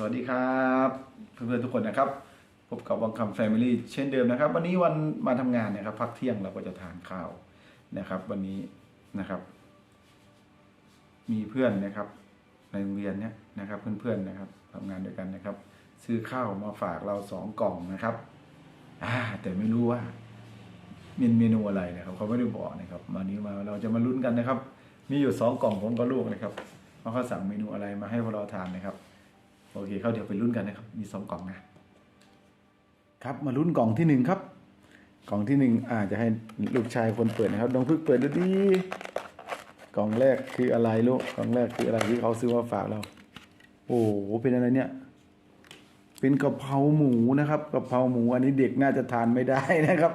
สวัสดีครับ เพื่อนๆทุกคนนะครับ พบกับวังคำแฟมิลี่เช่นเดิมนะครับ วันนี้วันมาทำงานนะครับพักเที่ยงเราก็จะทานข้าวนะครับ วันนี้นะครับ มีเพื่อนนะครับ ในโรงเรียนเนี้ยนะครับ เพื่อนๆนะครับทำงานด้วยกันนะครับ ซื้อข้าวมาฝากเราสองกล่องนะครับอ่าแต่ไม่รู้ว่าเมนเมนูอะไรนะครับเขาไม่ได้บอกนะครับวันนี้มาเราจะมาลุ้นกันนะครับ มีอยู่สองกล่องผมกับลูกนะครับว่าเขาสั่งเมนูอะไรมาให้พวกเราทานนะครับ โอเคเขาเดี๋ยวไปลุ้นกันนะครับ มีสองกล่องนะครับมาลุ้นกล่องที่หนึ่งครับกล่องที่หนึ่งอาจจะให้ลูกชายคนเปิดนะครับน้องพึกเปิดดูดีกล่องแรกคืออะไรลูกกล่องแรกคืออะไรที่เขาซื้อมาฝากเรา โอ้โหเป็นอะไรเนี่ย เป็นกะเพราหมูนะครับกะเพราหมูอันนี้เด็กน่าจะทานไม่ได้นะครับ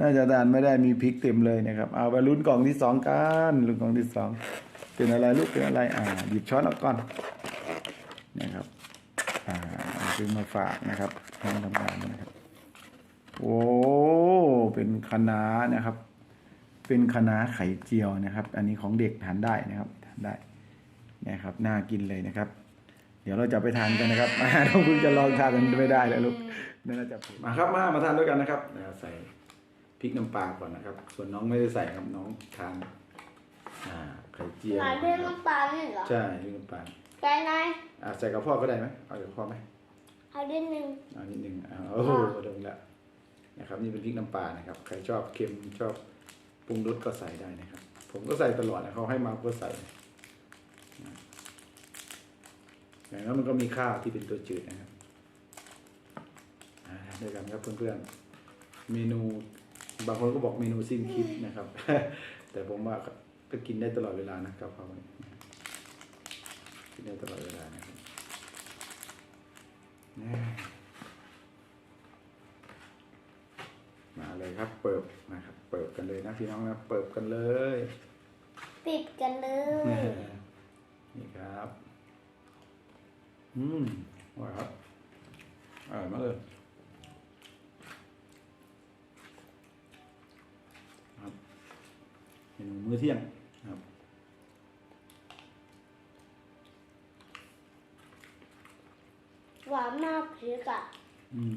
น่าจะทานไม่ได้มีพริกเต็มเลยนะครับ เอาไปลุ้นกล่องที่สองกันลุ้นกล่องที่สองเป็นอะไรลูกเป็นอะไรอ่าหยิบช้อนออกก่อนนะครับ ซื้อมาฝากนะครับน้องทำงานนะครับ โอ้ เป็นคะน้านะครับ เป็นคะน้าไข่เจียวนะครับ อันนี้ของเด็กทานได้นะครับทานได้นะครับ น่ากินเลยนะครับ เดี๋ยวเราจะไปทานกันนะครับน้องพึ่งจะลองทานกันไม่ได้แล้วลูกน่าจะมาครับมามาทานด้วยกันนะครับนะครับใส่พริกน้ำปลาก่อนนะครับ ส่วนน้องไม่ได้ใส่ครับน้องทานอ่าไข่เจียวหลานเรื่องน้ำปลาเนี่ยเหรอใช่พริกน้ำปลา ใจนายอ่าใส่กับพ่อก็ได้ไหมเอากับพ่อไหมเอาเรื่องหนึ่งเอานิดนึงเอาโอ้โหดงละนะครับนี่เป็นพริกน้ำปลานะครับ ใครชอบเค็มชอบปรุงรสก็ใส่ได้นะครับ ผมก็ใส่ตลอดนะเขาให้มาก็ใส่นะอย่างนั้นมันก็มีข้าวที่เป็นตัวจืดนะครับอ่าด้วยกันครับเพื่อนๆ เมนูบางคนก็บอกเมนูสิ้นคิดนะครับ แต่ผมว่าก็กินได้ตลอดเวลานะกับเขาเนี่ยกิน ได้ตลอดเวลานะครับแน่มาเลยครับ เปิบนะครับ เปิบกันเลยนะพี่น้องนะ เปิบกันเลย ปิดกันเลย นี่ครับ อืมอร่อยครับอร่อยมากเลยครับเมนูมื้อเที่ยง หวานมากพริกอะอืม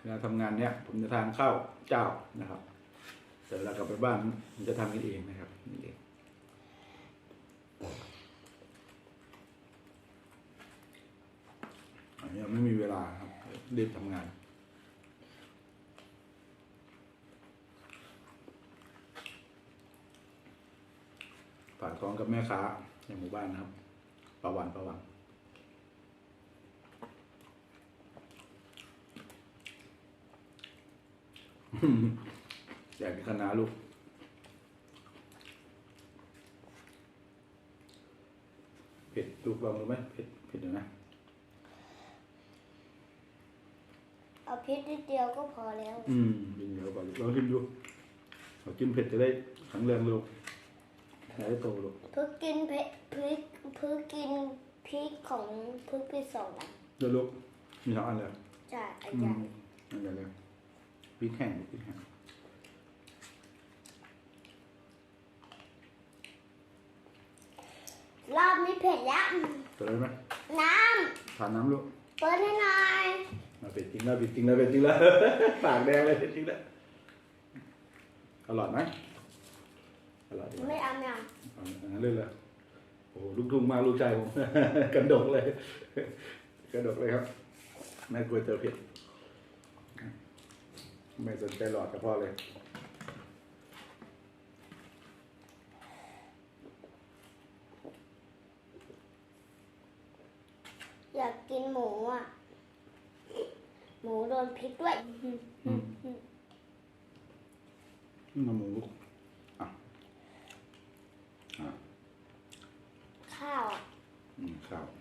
เวลาทำงานเนี้ยผมจะทานข้าวเจ้านะครับแต่เวลากลับไปบ้านผมจะทำกันเองนะครับนี่เองอันนี้ไม่มีเวลาครับรีบทำงานฝากท้องกับแม่ค้าในหมู่บ้านนะครับประวันประวัน อยากกินคณะลูก เผ็ดลูกลองดูไหมเผ็ดเผ็ดอยู่นะ เอาพริกนิดเดียวก็พอแล้ว อืมกินเดี๋ยวก่อนลูกลองกินดูเอากินเผ็ดจะได้แข็งแรงลูกจะได้โตลูกเพิ่งกินเผ็ดพริกเพิ่งกินพริกของเพิ่งไปสองอันเดี๋ยวลูกมีสองอันเลยใช่อันอืใหญ่มอันเดียวเลย พริกแห้งพริกแห้งรอบนี้เผ็ดแล้วจะได้ไหมน้ทานน้ำลูกำเปิดให้หน่อยมาเผ็ดจริงแล้วเผ็ดจริงแล้วเผ็ดจริงแล้ว ปากแดงเลยเผ็ดจริงแล้วอร่อยไหมอร่อยดีไม่เอาไม่เอาเอาอย่างนั้นเลยเหรอโอ้โหลูกทุ่งมากลูกชายผม กระดกเลย กระดกเลยครับแม่กลัวเจอเผ็ด ไม่สนใจหลอดกับพ่อเลย อยากกินหมูอะ หมูโดนพริกด้วย อืมมาหมูลูกอะอะ ข้าวอะ อืมข้าวนะ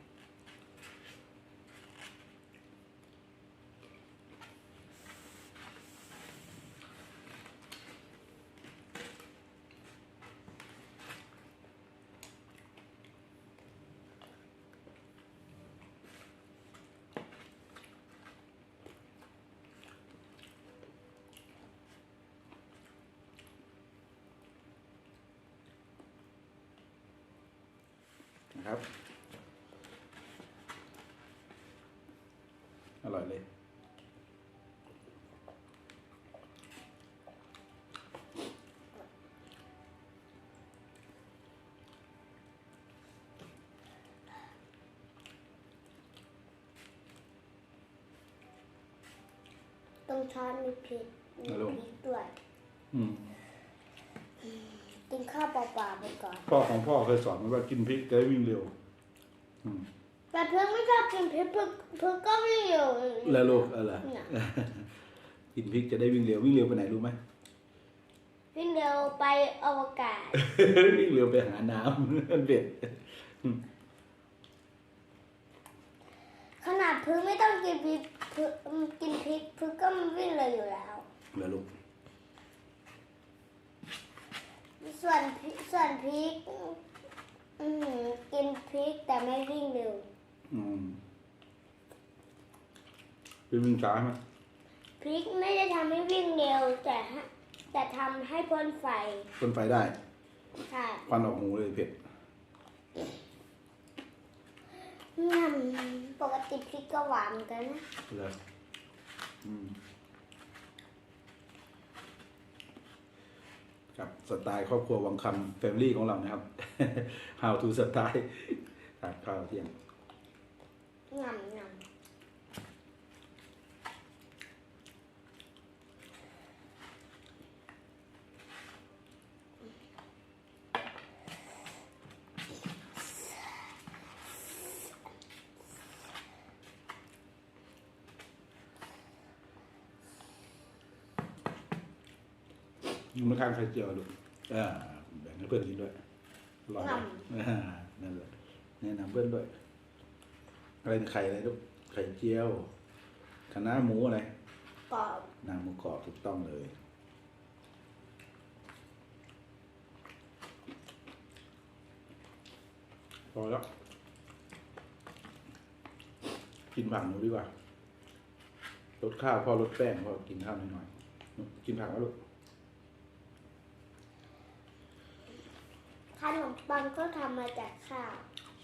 ครับร่อยเลยตรงช้อนมีพริกมีฮัลโหลพริกด้วย อืม กินข้าวเปล่าๆไปก่อน พ่อของพ่อเคยสอนมาว่ากินพริกจะได้วิ่งเร็ว อืมแต่เพื่อนไม่ชอบกินพริกเพื่อนเพื่อนก็ไม่อยู่แล้วลูกอะไร น่ะ กินพริกจะได้วิ่งเร็ววิ่งเร็วไปไหนรู้ไหม วิ่งเร็วไปอวกาศ วิ่งเร็วไปหาน้ำมันเบ็ดขนาดพึ่งไม่ต้องกินพริกพึ่งกินพริกพึ่งก็มันวิ่งเลยอยู่แล้ว แล้วลูก ส่วนพริกส่วนพริกอือหือกินพริกแต่ไม่วิ่งเร็วอืมเป็นวิ่งช้าไหมพริกไม่ได้ทำให้วิ่งเร็ว แต่ฮะแต่ทำให้พ่นไฟพ่นไฟได้ค่ะควันออกหูเลยเผ็ดอืมปกติพริกก็หวานเหมือนกันนะเลยอืมครับ สไตล์ครอบครัววังคำแฟมิลี่ของเรานะครับ How to สไตล์ทานข้าวเที่ยง งำงำ ยังไม่ทานไข่เจียวลูกอ่าแบ่งให้เพื่อนกินด้วยอร่อยไหมอ่านั่นแหละแนะนำเพื่อนด้วย อะไรไข่อะไรลูกไข่เจียวคะน้าหมูอะไรกรอบนางหมูกรอบถูกต้องเลยพอแล้ว กินผักหนูดีกว่าลดข้าวพอลดแป้งพอกินข้าวหน่อยๆกินผักแล้วลูก ขนมปังก็ทำมาจากข้าว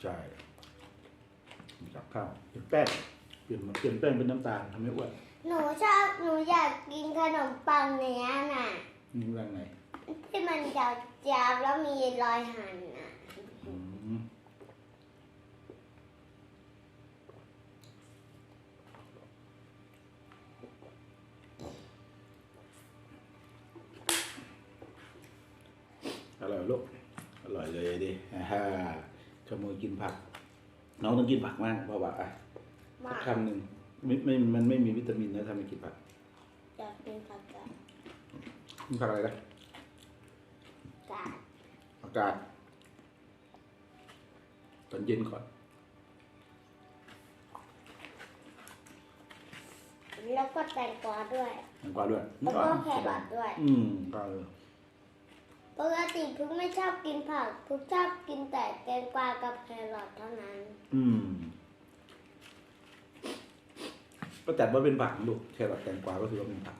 ใช่กินกับข้าวเป็นแป้งเปลี่ยนมาเปลี่ยนแป้งเป็นน้ำตาลทำให้อ้วนหนูชอบหนูอยากกินขนมปังเนี้ยน่ะนี่แรงไหนที่มันยาวๆแล้วมีรอยหั่นน่ะอืมอร่อยลูก อร่อยเลยดิอ่าฮ่าขโมยกินผัก น้องต้องกินผักมากเพราะว่าอะมาสักคำหนึ่งไม่ไม่มันไม่มีวิตามินนะถ้าไม่กินผักอยากกินผักกาดกินผักอะไรนะกาดอากาศตอนเย็นก่อนแล้วก็แตงกวาด้วยแตงกวาด้วยแล้วก็แครอทด้วย อืมก็เลย ปกติพึกไม่ชอบกินผักพึกชอบกินแต่แตงกวากับแครอทเท่านั้น อืม ก็จัดว่าเป็นผักลูกแครอทแตงกวาก็ถือว่าเป็นผัก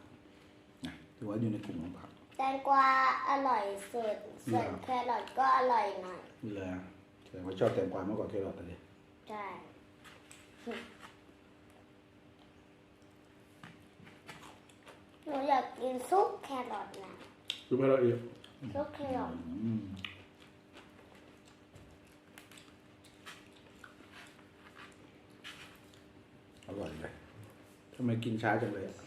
นะถือว่าอยู่ในกลุ่มของผัก แตงกวาอร่อยสุดส่วนเหรอแครอทก็อร่อยหน่อยนี่เลยอะแสดงว่าชอบแตงกวามากกว่าแครอทเลยใช่หนูอยากกินซุปแครอทนะรู้ไหมเราเอง ซุปแครอทอืมอร่อยเลยทำไมกินช้าจังเลยอะ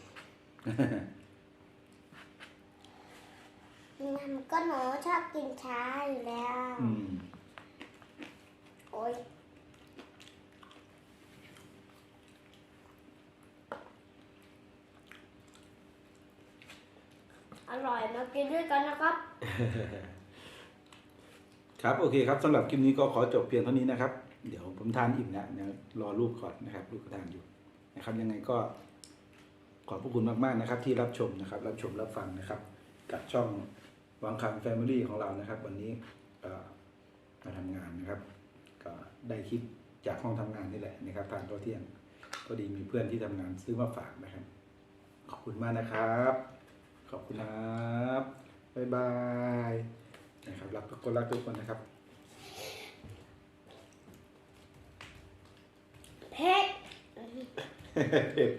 มันก็หนูชอบกินช้าอยู่แล้วอืมโอ๊ยอร่อยมา กินด้วยกันนะครับ ครับโอเคครับสำหรับคลิปนี้ก็ขอจบเพียงเท่านี้นะครับ เดี๋ยวผมทานอิ่มแล้วนะรอรูปก่อนนะครับรูปก็ทานอยู่นะครับ ยังไงก็ขอบพระคุณมากๆนะครับ ที่รับชมนะครับ รับชมรับฟังนะครับ กับช่องวังคำแฟมิลี่ของเรานะครับ วันนี้มาทำงานนะครับ ก็ได้คลิปจากห้องทำงานนี่แหละนะครับทานข้าวเที่ยงก็ดีมีเพื่อนที่ทำงานซื้อมาฝากนะครับ ขอบคุณมากนะครับ ขอบคุณครับบ๊ายบายนะครับรักทุกคนรักทุกคนนะครับเผ็ด เผ็ด